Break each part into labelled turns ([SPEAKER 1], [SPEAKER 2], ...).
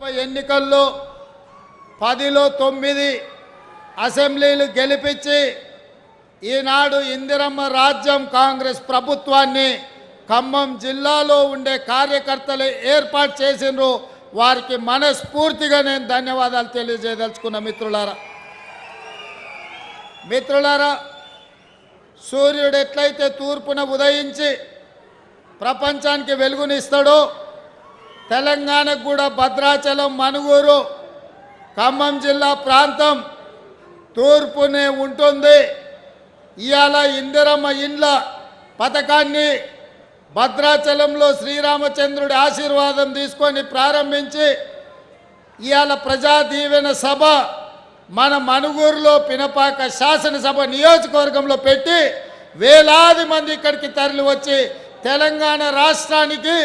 [SPEAKER 1] ఎన్నికల్లో పదిలో తొమ్మిది అసెంబ్లీలు గెలిపించి ఈనాడు ఇందిరమ్మ రాజ్యం కాంగ్రెస్ ప్రభుత్వాన్ని ఖమ్మం జిల్లాలో ఉండే కార్యకర్తలు ఏర్పాటు చేసిండ్రు. వారికి మనస్ఫూర్తిగా నేను ధన్యవాదాలు తెలియజేయదలుచుకున్న మిత్రులారా. మిత్రులారా సూర్యుడు ఎట్లయితే తూర్పున ఉదయించి ప్రపంచానికి వెలుగునిస్తాడో తెలంగాణకు కూడా భద్రాచలం మనుగూరు. ఖమ్మం జిల్లా ప్రాంతం తూర్పునే ఉంటుంది. ఇవాళ ఇందిరమ్మ ఇండ్ల పథకాన్ని భద్రాచలంలో శ్రీరామచంద్రుడి ఆశీర్వాదం తీసుకొని ప్రారంభించి ఇవాళ ప్రజా దీవెన సభ మన మనుగూరులో పినపాక శాసనసభ నియోజకవర్గంలో పెట్టి వేలాది మంది ఇక్కడికి తరలి వచ్చి తెలంగాణ రాష్ట్రానికి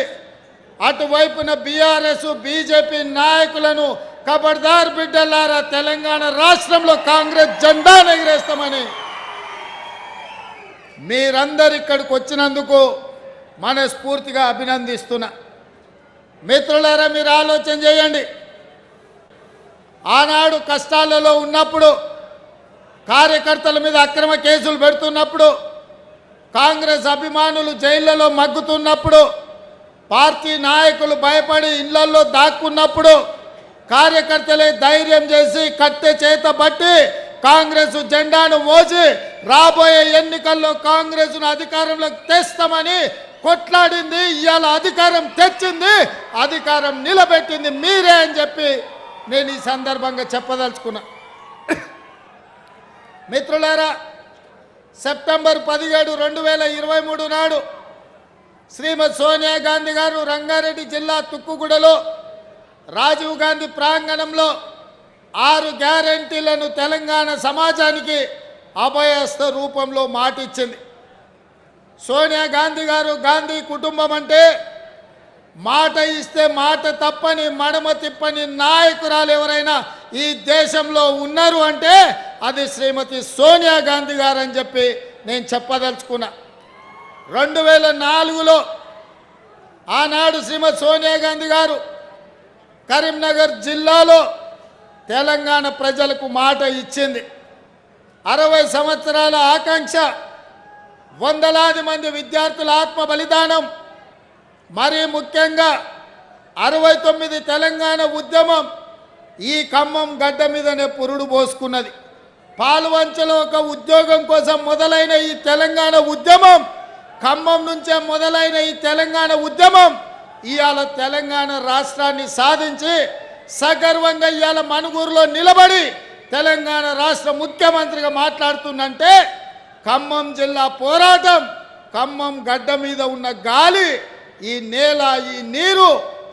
[SPEAKER 1] అటువైపున బీఆర్ఎస్ బీజేపీ నాయకులను కబడ్దార్ బిడ్డలారా తెలంగాణ రాష్ట్రంలో కాంగ్రెస్ జెండా ఎగిరేస్తామని. మీరందరు ఇక్కడికి వచ్చినందుకు మనస్ఫూర్తిగా అభినందిస్తున్నా. మిత్రులారా మీరు ఆలోచన చేయండి. ఆనాడు కష్టాలలో ఉన్నప్పుడు కార్యకర్తల మీద అక్రమ కేసులు పెడుతున్నప్పుడు కాంగ్రెస్ అభిమానులు జైళ్ళలో మగ్గుతున్నప్పుడు పార్టీ నాయకులు భయపడి ఇళ్ళలో దాక్కున్నప్పుడు కార్యకర్తలే ధైర్యం చేసి కట్టె చేత బట్టి కాంగ్రెస్ జెండాను మోసి రాబోయే ఎన్నికల్లో కాంగ్రెస్ను అధికారంలోకి తెస్తామని కొట్లాడింది ఇవాళ అధికారం తెచ్చింది అధికారం నిలబెట్టింది మీరే అని చెప్పి నేను ఈ సందర్భంగా చెప్పదలుచుకున్నా. మిత్రులారా సెప్టెంబర్ పదిహేడు రెండు వేల ఇరవై మూడు నాడు శ్రీమతి సోనియా గాంధీ గారు రంగారెడ్డి జిల్లా తుక్కుగూడలో రాజీవ్ గాంధీ ప్రాంగణంలో ఆరు గ్యారంటీలను తెలంగాణ సమాజానికి అభయస్థ రూపంలో మాటిచ్చింది. సోనియా గాంధీ గారు గాంధీ కుటుంబం అంటే మాట ఇస్తే మాట తప్పని మడమ తిప్పని నాయకురాలు ఎవరైనా ఈ దేశంలో ఉన్నారు అంటే అది శ్రీమతి సోనియా గాంధీ గారు అని చెప్పి నేను చెప్పదలుచుకున్నా. రెండు వేల నాలుగులో ఆనాడు శ్రీమతి సోనియా గాంధీ గారు కరీంనగర్ జిల్లాలో తెలంగాణ ప్రజలకు మాట ఇచ్చింది. అరవై సంవత్సరాల ఆకాంక్ష వందలాది మంది విద్యార్థుల ఆత్మ బలిదానం మరీ ముఖ్యంగా అరవై తొమ్మిది తెలంగాణ ఉద్యమం ఈ ఖమ్మం గడ్డ మీదనే పురుడు పోసుకున్నది. పాలువంచలో ఒక ఉద్యోగం కోసం మొదలైన ఈ తెలంగాణ ఉద్యమం ఖమ్మం నుంచే మొదలైన ఈ తెలంగాణ ఉద్యమం ఇవాళ తెలంగాణ రాష్ట్రాన్ని సాధించి సగర్వంగా ఇవాళ మనుగూరులో నిలబడి తెలంగాణ రాష్ట్ర ముఖ్యమంత్రిగా మాట్లాడుతుందంటే ఖమ్మం జిల్లా పోరాటం ఖమ్మం గడ్డ మీద ఉన్న గాలి ఈ నేల ఈ నీరు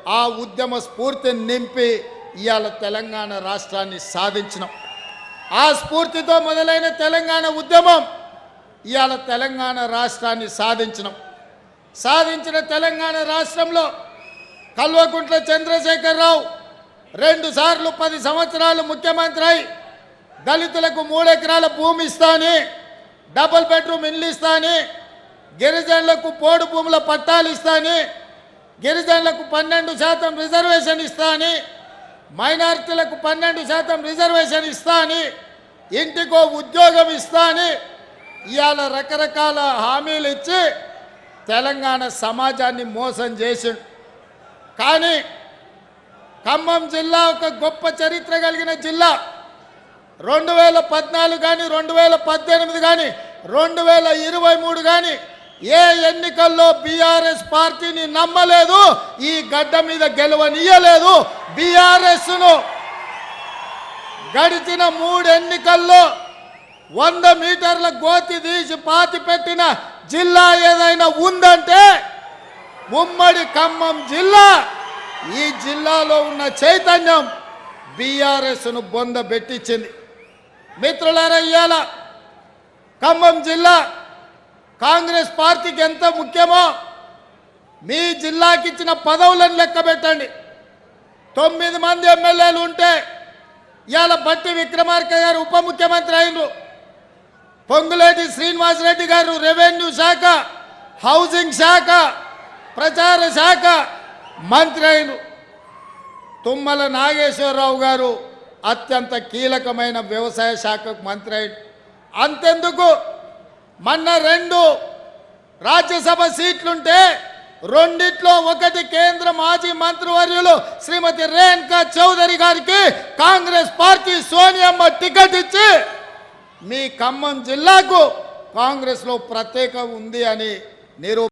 [SPEAKER 1] ఆ ఉద్యమ స్ఫూర్తిని నింపి ఇవాళ తెలంగాణ రాష్ట్రాన్ని సాధించినాం. ఆ స్ఫూర్తితో మొదలైన తెలంగాణ ఉద్యమం ఇవాళ తెలంగాణ రాష్ట్రాన్ని సాధించినాం. సాధించిన తెలంగాణ రాష్ట్రంలో కల్వకుంట్ల చంద్రశేఖరరావు రెండు సార్లు పది సంవత్సరాలు ముఖ్యమంత్రి అయి దళితులకు మూడెకరాల భూమి ఇస్తాని డబుల్ బెడ్రూమ్ ఇల్లు ఇస్తాని గిరిజనులకు పోడు భూముల పట్టాలు ఇస్తాని గిరిజనులకు పన్నెండు శాతం రిజర్వేషన్ ఇస్తాని మైనారిటీలకు పన్నెండు శాతం రిజర్వేషన్ ఇస్తాని ఇంటికో ఉద్యోగం ఇస్తాని ఇవాళ రకరకాల హామీలు ఇచ్చి తెలంగాణ సమాజాన్ని మోసం చేసిండు. కానీ ఖమ్మం జిల్లా ఒక గొప్ప చరిత్ర కలిగిన జిల్లా. రెండు వేల పద్నాలుగు కానీ రెండు వేల పద్దెనిమిది కానీ రెండు వేల ఇరవై మూడు కానీ ఏ ఎన్నికల్లో బీఆర్ఎస్ పార్టీని నమ్మలేదు ఈ గడ్డ మీద గెలవనీయలేదు బీఆర్ఎస్ను గడిచిన మూడు ఎన్నికల్లో వంద మీటర్ల గోతి తీసి పాతి పెట్టిన జిల్లా ఏదైనా ఉందంటే ఉమ్మడి ఖమ్మం జిల్లా. ఈ జిల్లాలో ఉన్న చైతన్యం బీఆర్ఎస్ను బొంద పెట్టించింది. మిత్రులారా ఇవాళ ఖమ్మం జిల్లా కాంగ్రెస్ పార్టీకి ఎంత ముఖ్యమో మీ జిల్లాకి ఇచ్చిన పదవులను లెక్క పెట్టండి. తొమ్మిది మంది ఎమ్మెల్యేలు ఉంటే ఇవాళ బట్టి విక్రమార్క గారు ఉప ముఖ్యమంత్రి అయినరు. పొంగులేటి శ్రీనివాసరెడ్డి గారు రెవెన్యూ శాఖ హౌసింగ్ శాఖ ప్రచార శాఖ మంత్రి అయిన తుమ్మల నాగేశ్వరరావు గారు అత్యంత కీలకమైన వ్యవసాయ శాఖకు మంత్రి అయిన. అంతెందుకు? మొన్న రెండు రాజ్యసభ సీట్లుంటే రెండిట్లో ఒకటి కేంద్ర మాజీ మంత్రివర్యులు శ్రీమతి రేణుకా చౌదరి గారికి కాంగ్రెస్ పార్టీ సోనియమ్మ టికెట్ ఇచ్చి మీ ఖమ్మం జిల్లాకు కాంగ్రెస్లో ప్రత్యేక ఉంది అని నిరూ